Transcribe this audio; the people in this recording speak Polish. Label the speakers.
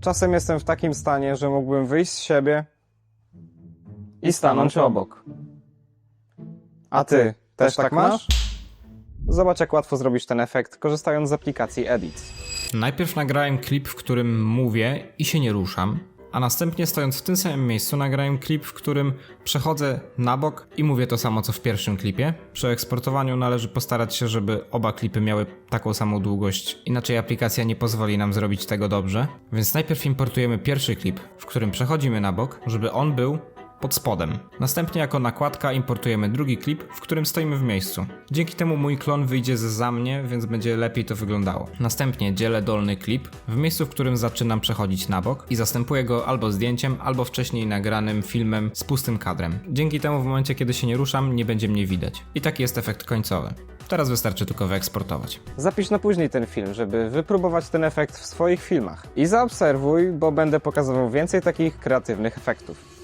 Speaker 1: Czasem jestem w takim stanie, że mógłbym wyjść z siebie i stanąć obok. A ty też tak masz? Zobacz, jak łatwo zrobisz ten efekt, korzystając z aplikacji Edit.
Speaker 2: Najpierw nagrałem klip, w którym mówię i się nie ruszam, a następnie stojąc w tym samym miejscu nagrałem klip, w którym przechodzę na bok i mówię to samo co w pierwszym klipie. Przy eksportowaniu należy postarać się, żeby oba klipy miały taką samą długość, inaczej aplikacja nie pozwoli nam zrobić tego dobrze. Więc najpierw importujemy pierwszy klip, w którym przechodzimy na bok, żeby on był pod spodem. Następnie jako nakładka importujemy drugi klip, w którym stoimy w miejscu. Dzięki temu mój klon wyjdzie za mnie, więc będzie lepiej to wyglądało. Następnie dzielę dolny klip w miejscu, w którym zaczynam przechodzić na bok i zastępuję go albo zdjęciem, albo wcześniej nagranym filmem z pustym kadrem. Dzięki temu w momencie, kiedy się nie ruszam, nie będzie mnie widać. I taki jest efekt końcowy. Teraz wystarczy tylko wyeksportować.
Speaker 1: Zapisz na później ten film, żeby wypróbować ten efekt w swoich filmach. I zaobserwuj, bo będę pokazywał więcej takich kreatywnych efektów.